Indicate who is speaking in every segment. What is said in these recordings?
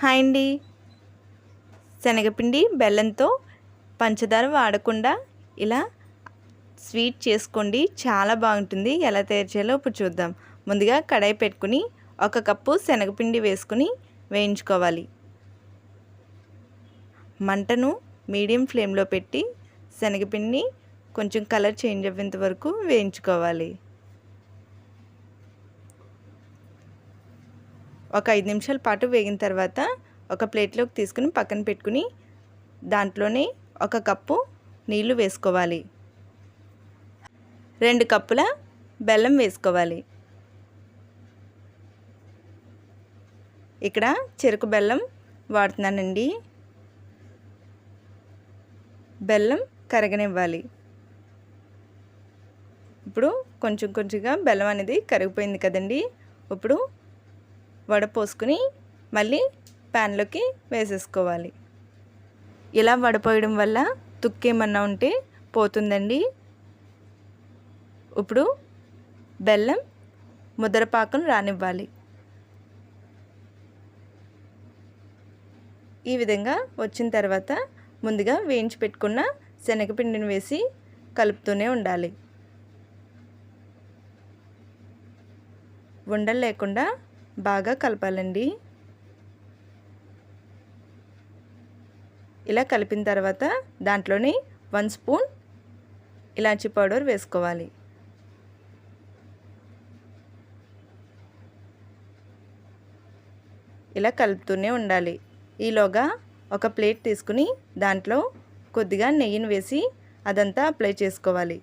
Speaker 1: Hi అండి. శనగపిండి బెల్లంతో పంచదార వాడకుండా ఇలా స్వీట్ చేసుకోండి. చాలా బాగుంటుంది. ఎలా తయారు చేయాలో ఇప్పుడు చూద్దాం. ముందుగా కడాయి పెట్టుకుని ఒక కప్పు శనగపిండి వేసుకుని వేయించుకోవాలి. మంటను మీడియం ఫ్లేమ్లో పెట్టి శనగపిండిని కొంచెం కలర్ చేంజ్ అయ్యేంత వరకు వేయించుకోవాలి. ఒక ఐదు నిమిషాల పాటు వేగిన తర్వాత ఒక ప్లేట్లోకి తీసుకుని పక్కన పెట్టుకుని దాంట్లోనే ఒక కప్పు నీళ్ళు వేసుకోవాలి. రెండు కప్పుల బెల్లం వేసుకోవాలి. ఇక్కడ చెరుకు బెల్లం వాడుతున్నానండి. బెల్లం కరగనివ్వాలి. ఇప్పుడు కొంచెం కొంచెంగా బెల్లం అనేది కరిగిపోయింది కదండి. ఇప్పుడు వడపోసుకుని మళ్ళీ ప్యాన్లోకి వేసేసుకోవాలి. ఇలా వడపోయడం వల్ల తుక్కేమన్నా ఉంటే పోతుందండి. ఇప్పుడు బెల్లం ముద్రపాకం రానివ్వాలి. ఈ విధంగా వచ్చిన తర్వాత ముందుగా వేయించి పెట్టుకున్న శనగపిండిని వేసి కలుపుతూనే ఉండాలి. ఉండలు లేకుండా బాగా కలపాలండి. ఇలా కలిపిన తర్వాత దాంట్లోని వన్ స్పూన్ ఇలాచీ పౌడర్ వేసుకోవాలి. ఇలా కలుపుతూనే ఉండాలి. ఈలోగా ఒక ప్లేట్ తీసుకుని దాంట్లో కొద్దిగా నెయ్యిని వేసి అదంతా అప్లై చేసుకోవాలి.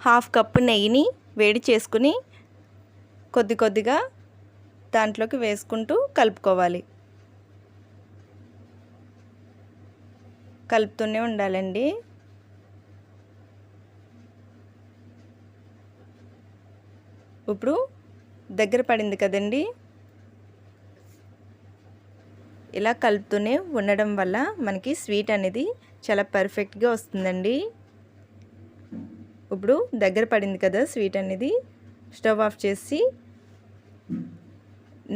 Speaker 1: హాఫ్ కప్పు నెయ్యిని వేడి చేసుకుని కొద్ది కొద్దిగా దాంట్లోకి వేసుకుంటూ కలుపుకోవాలి. కలుపుతూనే ఉండాలండి. ఇప్పుడు దగ్గర పడింది కదండి. ఇలా కలుపుతూనే ఉండడం వల్ల మనకి స్వీట్ అనేది చాలా పర్ఫెక్ట్గా వస్తుందండి. ఇప్పుడు దగ్గర పడింది కదా స్వీట్ అనేది స్టవ్ ఆఫ్ చేసి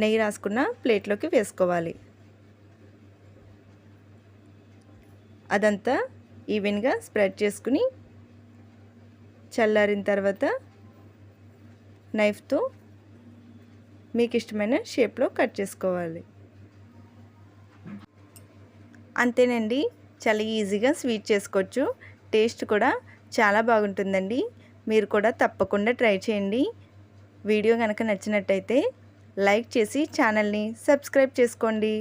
Speaker 1: నెయ్యి రాసుకున్న ప్లేట్లోకి వేసుకోవాలి. అదంతా ఈవెన్గా స్ప్రెడ్ చేసుకుని చల్లారిన తర్వాత నైఫ్తో మీకు ఇష్టమైన షేప్లో కట్ చేసుకోవాలి. అంతేనండి చాలా ఈజీగా స్వీట్ చేసుకోవచ్చు. టేస్ట్ కూడా చాలా బాగుంటుందండి. మీరు కూడా తప్పకుండా ట్రై చేయండి. వీడియో కనుక నచ్చినట్టయితే లైక్ చేసి ఛానల్ని సబ్స్క్రైబ్ చేసుకోండి.